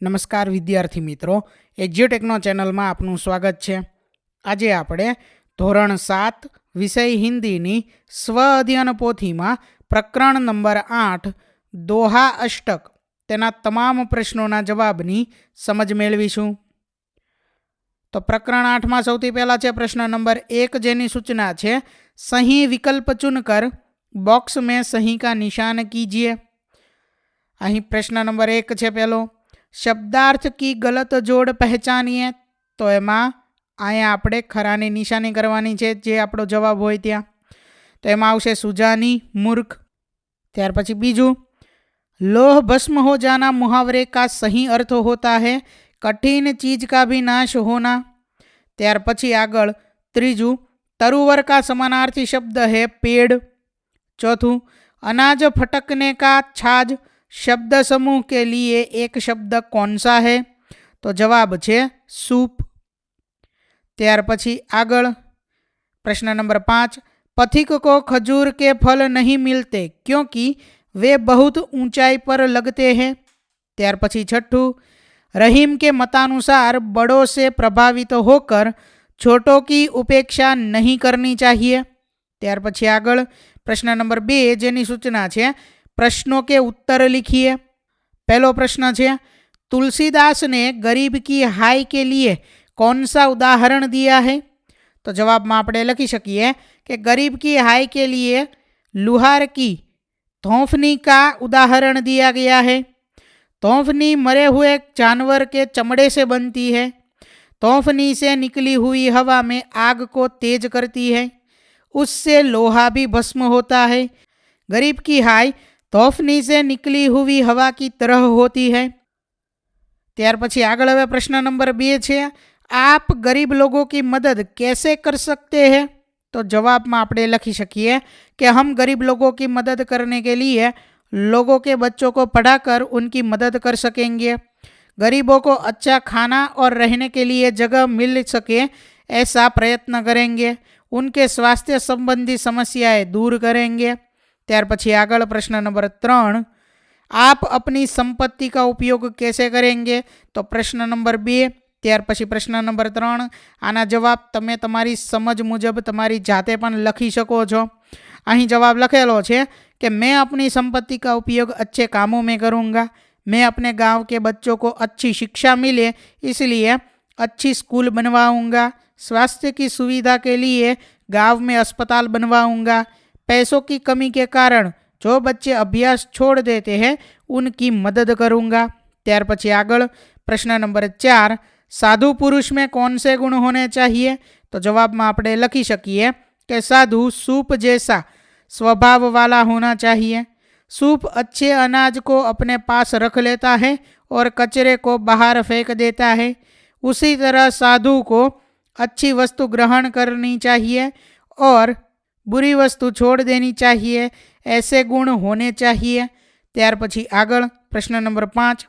નમસ્કાર વિદ્યાર્થી મિત્રો, એજ્યુટેકનો ચેનલમાં આપનું સ્વાગત છે. આજે આપણે ધોરણ સાત વિષય હિન્દીની સ્વ અધ્યયન પોથીમાં પ્રકરણ નંબર આઠ, દોહા અષ્ટક, તેના તમામ પ્રશ્નોના જવાબની સમજ મેળવીશું. તો પ્રકરણ આઠમાં સૌથી પહેલાં છે પ્રશ્ન નંબર એક, જેની સૂચના છે, સહી વિકલ્પ ચુનકર બોક્સ મેં સહી કા નિશાન કીજીએ. અહીં પ્રશ્ન નંબર એક છે પહેલો શબ્દાર્થ કી ગલત જોડ પહેચાનીએ, તો એમાં અહીંયા આપણે ખરાની નિશાની કરવાની છે, જે આપણો જવાબ હોય ત્યાં. તો એમાં આવશે સુજાની મૂર્ખ. ત્યાર પછી બીજું, લોહ ભસ્મ હો જાના મુહાવરે કા સહી અર્થ હોતા હે, કઠિન ચીજ કા ભી નાશ હોના. ત્યાર પછી આગળ ત્રીજું, તરુવર કા સમાનાર્થી શબ્દ હે પેડ. ચોથું, અનાજ ફટકને કા છાજ शब्द समूह के लिए एक शब्द कौन सा है તો જવાબ છે સૂપ ત્યાર પછી આગળ પ્રશ્ન નંબર પાંચ पथिक को खजूर के फल नहीं मिलते क्योंकि वे बहुत ऊंचाई पर लगते हैं ત્યાર પછી છઠ્ઠું रहीम के मतानुसार बड़ों से प्रभावित होकर छोटों की उपेक्षा नहीं करनी चाहिए ત્યાર પછી આગળ પ્રશ્ન નંબર બે જેની સૂચના છે પ્રશ્નો કે ઉત્તર लिखिए पहलो प्रश्न है तुलसीदास ने गरीब की हाय के लिए कौन सा उदाहरण दिया है तो जवाब में आप लखी सकिए कि गरीब की हाय के लिए लुहार की धौफनी का उदाहरण दिया गया है तोफनी मरे हुए जानवर के चमड़े से बनती है तोफनी से निकली हुई हवा में आग को तेज करती है उससे लोहा भी भस्म होता है गरीब की हाय तोफनी से निकली हुई हवा की तरह होती है ત્યાર પછી આગળ હવે પ્રશ્ન નંબર બે છે આપ ગરીબ लोगों की मदद कैसे कर सकते हैं तो जवाब में આપણે લખી શકીએ कि हम गरीब लोगों की मदद करने के लिए लोगों के बच्चों को पढ़ाकर उनकी मदद कर सकेंगे गरीबों को अच्छा खाना और रहने के लिए जगह मिल सके ऐसा प्रयत्न करेंगे उनके स्वास्थ्य संबंधी समस्याएं दूर करेंगे ત્યાર પછી આગળ પ્રશ્ન નંબર ત્રણ आप अपनी संपत्ति का उपयोग कैसे करेंगे તો પ્રશ્ન નંબર બે ત્યાર પછી પ્રશ્ન નંબર ત્રણ આના જવાબ તમે તમારી સમજ મુજબ તમારી જાતે પણ લખી શકો છો અહીં જવાબ લખેલો છે कि मैं अपनी संपत्ति का उपयोग अच्छे कामों में करूँगा मैं अपने गांव के बच्चों को अच्छी शिक्षा मिले इसलिए अच्छी स्कूल बनवाऊँगा स्वास्थ्य की सुविधा के लिए गांव में अस्पताल बनवाऊँगा पैसों की कमी के कारण जो बच्चे अभ्यास छोड़ देते हैं, उनकी मदद करूँगा। आग प्रश्न नंबर चार, साधु पुरुष में कौन से गुण होने चाहिए? तो जवाब में आप लखी सकी कि साधु सूप जैसा स्वभाव वाला होना चाहिए। सूप अच्छे अनाज को अपने पास रख लेता है और कचरे को बाहर फेंक देता है। उसी तरह साधु को अच्छी वस्तु ग्रहण करनी चाहिए और बुरी वस्तु छोड़ देनी चाहिए ऐसे गुण होने चाहिए ત્યાર પછી આગળ પ્રશ્ન નંબર પાંચ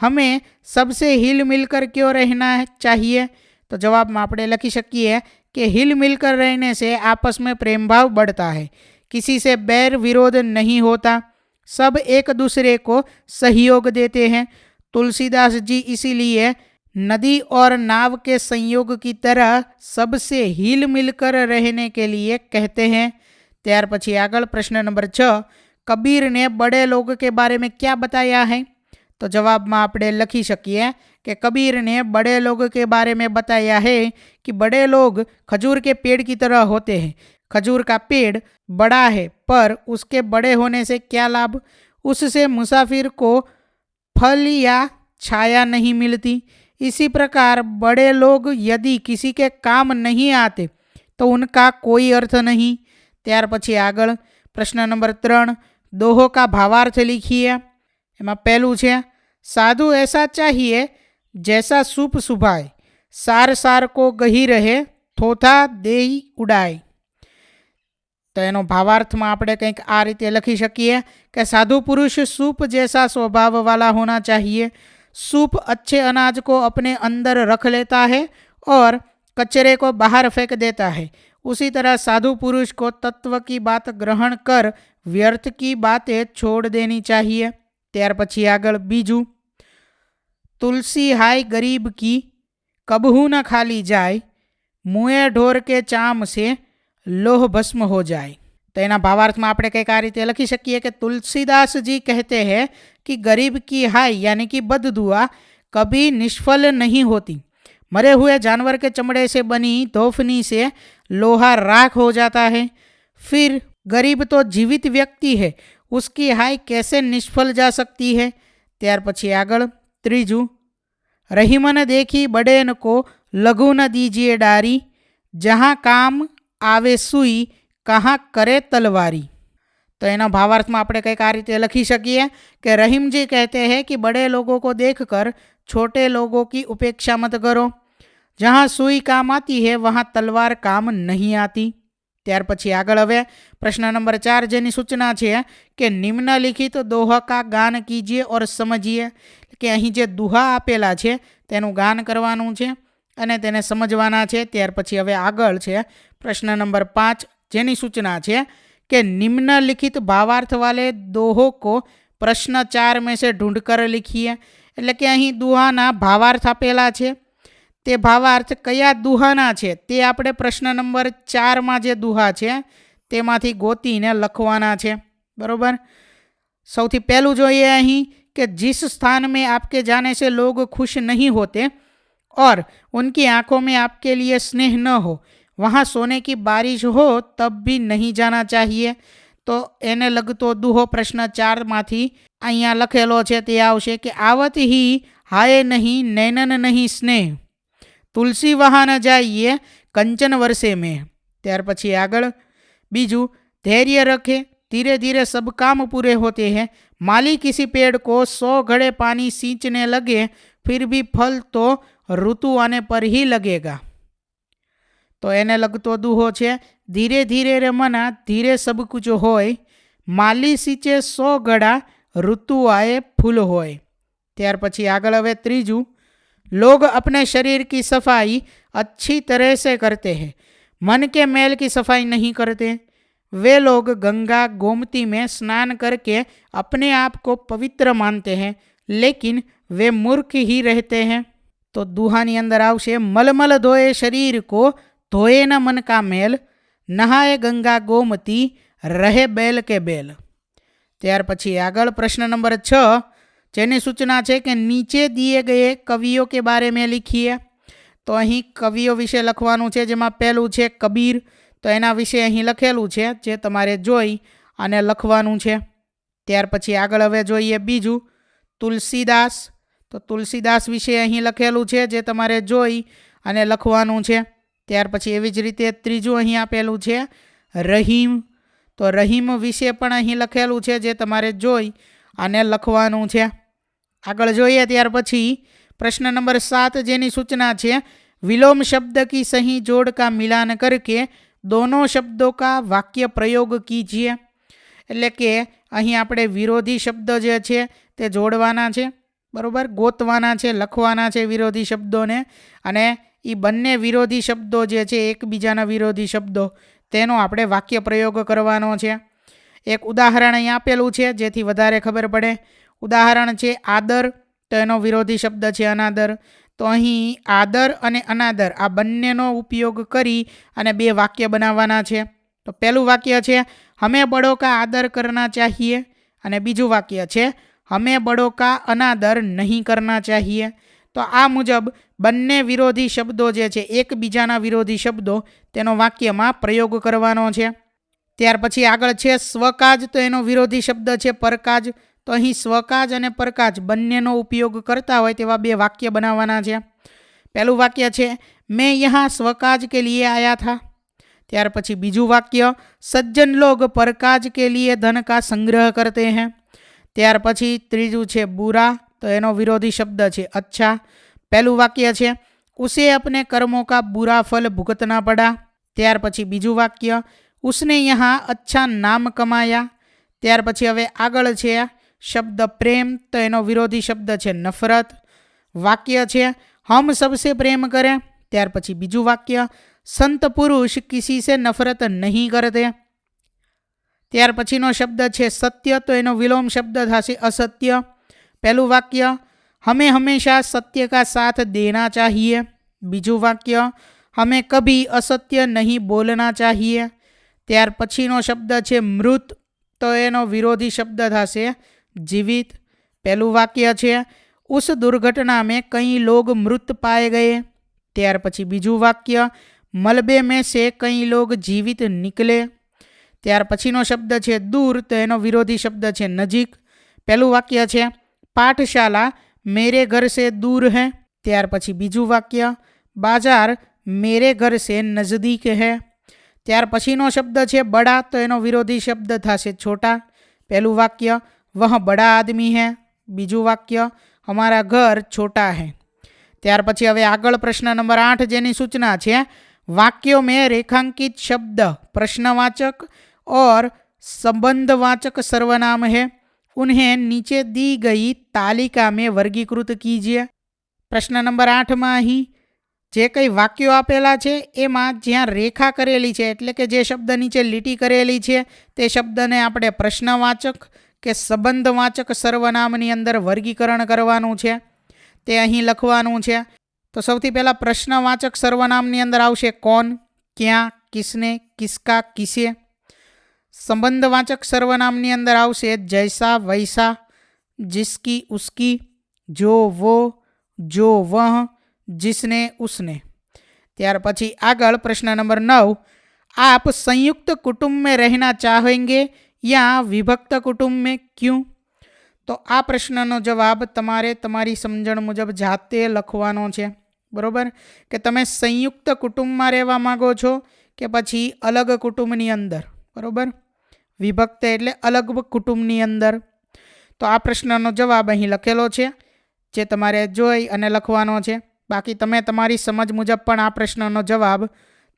हमें सबसे हिल मिलकर क्यों रहना चाहिए तो जवाब में આપણે લખી શકીએ कि हिल मिलकर रहने से आपस में प्रेम भाव बढ़ता है किसी से बैर विरोध नहीं होता सब एक दूसरे को सहयोग देते हैं तुलसीदास जी इसीलिए नदी और नाव के संयोग की तरह सबसे हिल मिलकर रहने के लिए कहते हैं ત્યાર પછી આગળ પ્રશ્ન નંબર છ કબીર ने बड़े लोग के बारे में क्या बताया है तो जवाब में आप लखी सकिए कि कबीर ने बड़े लोग के बारे में बताया है कि बड़े लोग खजूर के पेड़ की तरह होते हैं खजूर का पेड़ बड़ा है पर उसके बड़े होने से क्या लाभ उससे मुसाफिर को फल या छाया नहीं मिलती इसी प्रकार बड़े लोग यदि किसी के काम नहीं आते तो उनका कोई अर्थ नहीं। त्यार पी आग प्रश्न नंबर तरण, दोहो का भावार्थ लिखिए। एम पहलू है साधु ऐसा चाहिए, जैसा सुप सुभाय, सार सार को गही रहे, थोथा दे उड़ाए तो यो भावार्थ में आप कहीं आ रीते लखी सकी साधु पुरुष सूप जैसा स्वभाव वाला होना चाहिए सूप अच्छे अनाज को अपने अंदर रख लेता है और कचरे को बाहर फेंक देता है उसी तरह साधु पुरुष को तत्व की बात ग्रहण कर व्यर्थ की बातें छोड़ देनी चाहिए ત્યાર પછી આગળ બીજું तुलसी हाय गरीब की कबहू न खाली जाय મુએ ઢોર કે ચામ સે લોહ ભસ્મ હો જાય तो यहाँ भावार्थ में आप कई आ रीते लखी सकी कि तुलसीदास जी कहते हैं कि गरीब की हाय यानी कि बद दुआ कभी निष्फल नहीं होती मरे हुए जानवर के चमड़े से बनी धोफनी से लोहा राख हो जाता है फिर गरीब तो जीवित व्यक्ति है उसकी हाय कैसे निष्फल जा सकती है ત્યાર પછી આગળ ત્રીજું देखी बड़े न को लघु न दीजिए डारी जहाँ काम आवे सुई કહા કરે તલવારી? તો એના ભાવાર્થમાં આપણે કંઈક આ રીતે લખી શકીએ કે રહીમજી કહેતે હૈ કે બડે લોગો કો દેખ કર, છોટે લોગો કી ઉપેક્ષા મત કરો. જહાં સુઈ કામ આતી હે, વહાં તલવાર કામ નહીં આતી. ત્યાર પછી આગળ હવે પ્રશ્ન નંબર ચાર જેની સૂચના છે કે નિમ્નલિખિત દોહકા ગાન કીજીએ ઓર સમજીએ. કે અહીં જે દુહા આપેલા છે, તેનું ગાન કરવાનું છે અને તેને સમજવાના છે. ત્યાર પછી હવે આગળ છે પ્રશ્ન નંબર પાંચ જેની સૂચના છે कि निम्नलिखित भावार्थ वाले दोहो को પ્રશ્ન ચાર મેં સે ઢૂંઢ કર લીખીએ એટલે કે અહીં દુહાના ભાવાર્થ આપેલા છે તે ભાવાર્થ કયા દુહાના છે તે આપણે પ્રશ્ન નંબર ચારમાં જે દુહા છે તેમાંથી ગોતીને લખવાના છે બરોબર સૌથી પહેલું જોઈએ અહીં કે जिस स्थान में आपके जाने से लोग खुश नहीं होते और उनकी आंखों में आपके लिए स्नेह न हो वहाँ सोने की बारिश हो तब भी नहीं जाना चाहिए તો એને લગતો દુહો પ્રશ્ન ચારમાંથી અહીંયા લખેલો છે તે આવશે કે આવત હી હાય નહીં નૈનન નહીં સ્નેહ તુલસી વહા ન જાઈએ કંચન વર્ષે મેં ત્યાર પછી આગળ બીજું धैर्य रखे धीरे धीरे सब काम पूरे होते हैं माली किसी पेड़ को सौ घड़े पानी सींचने लगे फिर भी फल तो ऋतु आने पर ही लगेगा तो एने लगते दूहो है धीरे धीरे रे मना धीरे सब कुछ होय माली સિંચે सौ गड़ा ऋतु आए फूल હોય. त्यार पी आग હવે तीजू लोग अपने शरीर की सफ़ाई अच्छी तरह से करते हैं मन के मैल की सफ़ाई नहीं करते वे लोग गंगा गोमती में स्नान करके अपने आप को पवित्र मानते हैं लेकिन वे मूर्ख ही रहते हैं तो दुहानी अंदर आवश्य मलमल धोए शरीर को ધોયે ન મન કા મેલ નહાએ ગંગા ગોમતી, રહે બેલ કે બેલ. ત્યાર પછી આગળ પ્રશ્ન નંબર છ, જેની સૂચના છે કે નીચે દીએ ગયે કવિઓ કે બારે મેં લીખીએ? તો અહીં કવિઓ વિશે લખવાનું છે, જેમાં પહેલું છે કબીર, તો એના વિશે અહીં લખેલું છે, જે તમારે જોઈ અને લખવાનું છે. ત્યાર પછી આગળ હવે જોઈએ બીજું, તુલસીદાસ. તો તુલસીદાસ વિશે અહીં લખેલું છે, જે તમારે જોઈ અને લખવાનું છે. ત્યાર પછી એવી જ રીતે ત્રીજું અહીં આપેલું છે, રહીમ. તો રહીમ વિશે પણ અહીં લખેલું છે જે તમારે જોઈ અને લખવાનું છે. આગળ જોઈએ ત્યાર પછી પ્રશ્ન નંબર સાત જેની સૂચના છે, વિલોમ શબ્દ કી સહી જોડ કા મિલાન કરકે દોનો શબ્દો કા વાક્ય પ્રયોગ કીજીએ. એટલે કે અહીં આપણે વિરોધી શબ્દ જે છે તે જોડવાના છે, બરાબર? ગોતવાના છે, લખવાના છે વિરોધી શબ્દોને અને એ બંને વિરોધી શબ્દો જે છે, એકબીજાના વિરોધી શબ્દો, તેનો આપણે વાક્ય પ્રયોગ કરવાનો છે. એક ઉદાહરણ અહીં આપેલું છે, જેથી વધારે ખબર પડે. ઉદાહરણ છે, આદર. તો એનો વિરોધી શબ્દ છે, અનાદર. તો અહીં આદર અને અનાદર, આ બંનેનો ઉપયોગ કરી અને બે વાક્ય બનાવવાના છે. તો પહેલું વાક્ય છે, હમે બડો કા આદર કરના ચાહીએ? અને બીજું વાક્ય છે, હમે બડો કા અનાદર નહીં કરના ચાહીએ? તો આ મુજબ બંને વિરોધી શબ્દો જે છે, એકબીજાના વિરોધી શબ્દો, તેનો વાક્યમાં પ્રયોગ કરવાનો છે. ત્યાર પછી આગળ છે, સ્વકાજ, તો એનો વિરોધી શબ્દ છે, પરકાજ. તો અહીં સ્વકાજ અને પરકાજ બંનેનો ઉપયોગ કરતા હોય તેવા બે વાક્ય બનાવવાના છે. પહેલું વાક્ય છે, મેં યહાં સ્વકાજ કે લીએ આયા થા. ત્યાર પછી બીજું વાક્ય, સજ્જન લોગ પરકાજ કે લીએ ધન કા સંગ્રહ કરતે हैं ત્યાર પછી ત્રીજું છે, બુરા. તો એનો વિરોધી શબ્દ છે, અચ્છા, પહેલું વાક્ય છે, ઉસે અપને કર્મો કા બુરા ફલ ભુગતના પડા. ત્યાર પછી બીજું વાક્ય, ઉસને યહાં અચ્છા નામ કમાયા. ત્યાર પછી હવે આગળ છે, શબ્દ પ્રેમ. તો એનો વિરોધી શબ્દ છે, નફરત. વાક્ય છે, હમ સબસે પ્રેમ કરે. ત્યાર પછી બીજું વાક્ય, સંત પુરુષ કિસી સે નફરત નહીં કરતે. ત્યાર પછીનો શબ્દ છે, સત્ય. તો એનો વિલોમ શબ્દ થશે, અસત્ય. પહેલું વાક્ય, હમે હંમેશા સત્ય કા સાથ દેના ચાહીએ. બીજું વાક્ય, હમે કભી અસત્ય નહીં બોલના ચાહીએ. ત્યાર પછીનો શબ્દ છે, મૃત. તો એનો વિરોધી શબ્દ થશે, જીવિત. પહેલું વાક્ય છે, ઉસ દુર્ઘટના મેં કઈ લોગ મૃત પાએ ગયે. ત્યાર પછી બીજું વાક્ય, મલબે મેં સે કંઈ લોગ જીવિત નીકળે. ત્યાર પછીનો શબ્દ છે, દૂર. તો એનો વિરોધી શબ્દ છે, નજીક. પહેલું વાક્ય છે पाठशाला मेरे घर से दूर है। त्यार पी बीजू वाक्य, बाज़ार मेरे घर से नज़दीक है। त्यार पीनो शब्द है बड़ा तो यह विरोधी शब्द था से छोटा। पहलू वाक्य, वह बड़ा आदमी है। बीजू वाक्य, हमारा घर छोटा है। त्यार पी हमें आग प्रश्न नंबर आठ जेनी सूचना है वाक्यों में रेखांकित शब्द, प्रश्नवाचक और संबंधवाचक सर्वनाम है। उन्हें नीचे दी गई तालिका में वर्गीकृत कीजिए પ્રશ્ન નંબર આઠમાં અહીં જે કંઈ વાક્યો આપેલા છે એમાં જ્યાં રેખા કરેલી છે એટલે કે જે શબ્દ નીચે લીટી કરેલી છે તે શબ્દને આપણે પ્રશ્નવાચક કે સંબંધવાચક સર્વનામની અંદર વર્ગીકરણ કરવાનું છે તે અહીં લખવાનું છે તો સૌથી પહેલાં પ્રશ્નવાચક સર્વનામની અંદર આવશે કોણ ક્યાં કિસને કિસકા કિસે સંબંધવાચક સર્વનામની અંદર આવશે જૈસા વૈસા जिसकी उसकी जो वो जो वह जिसने उसने ત્યાર પછી આગળ પ્રશ્ન નંબર નવ आप संयुक्त कुटुंब में रहना चाहेंगे या विभक्त कुटुंब में क्यों તો આ પ્રશ્નનો જવાબ તમારે તમારી સમજણ મુજબ જાતે લખવાનો છે બરોબર કે તમે સંયુક્ત કુટુંબમાં રહેવા માગો છો કે પછી અલગ કુટુંબની અંદર બરોબર વિભક્ત એટલે અલગ કુટુંબની અંદર. તો આ પ્રશ્નનો જવાબ અહીં લખેલો છે, જે તમારે જોઈ અને લખવાનો છે. બાકી તમે તમારી સમજ મુજબ પણ આ પ્રશ્નનો જવાબ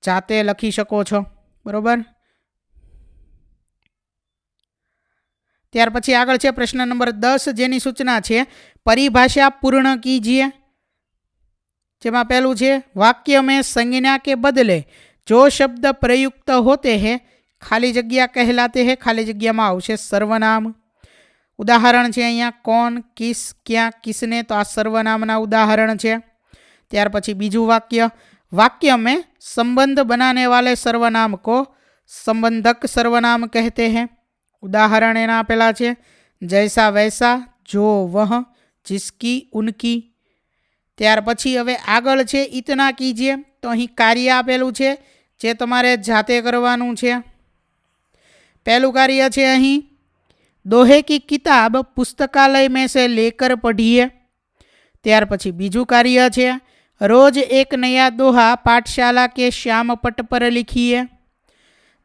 જાતે લખી શકો છો. બરાબર? ત્યાર પછી આગળ છે પ્રશ્ન નંબર દસ, જેની સૂચના છે, પરિભાષા પૂર્ણ કીજીએ જેમાં પહેલું છે, વાક્ય મેં સંજ્ઞા કે બદલે જો શબ્દ પ્રયુક્ત હોતે હૈ ખાલી જગ્યા કહેલાતે હે, ખાલી જગ્યામાં આવશે સર્વનામ. ઉદાહરણ છે અહીંયા, કોણ, કિસ, ક્યાં, કિસને, તો આ સર્વનામના ઉદાહરણ છે. ત્યાર પછી બીજું વાક્ય વાક્ય મેં સંબંધ બનાને વાલે સર્વનામ કો સંબંધક સર્વનામ કહેતે હે. ઉદાહરણ એના આપેલા છે, જૈસા વૈસા જો વહ જિસકી ઉનકી. ત્યાર પછી હવે આગળ છે ઇતના કીજીએ તો અહીં કાર્ય આપેલું છે, જે તમારે જાતે કરવાનું છે. પહેલું કાર્ય છે અહીં. દોહે કી કિતાબ પુસ્તકાલય મેં સે લેકર પઢીએ. ત્યાર પછી બીજું કાર્ય છે, રોજ એક નયા દોહા પાઠશાલા કે શ્યામપટ પર લીખીએ.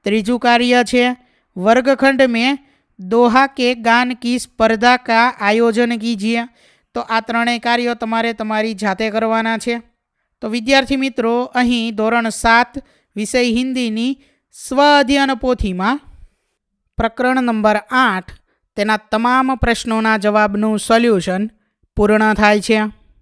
ત્રીજું કાર્ય છે, વર્ગખંડ મેં દોહા કે ગાન કી સ્પર્ધા કા આયોજન કીજીએ. તો આ ત્રણેય કાર્યો તમારે તમારી જાતે કરવાના છે. તો વિદ્યાર્થી મિત્રો, અહીં ધોરણ સાત વિષય હિન્દીની સ્વ અધ્યયન પોથીમાં પ્રકરણ નંબર આઠ તેના તમામ પ્રશ્નોના જવાબનું સોલ્યુશન પૂર્ણ થાય છે.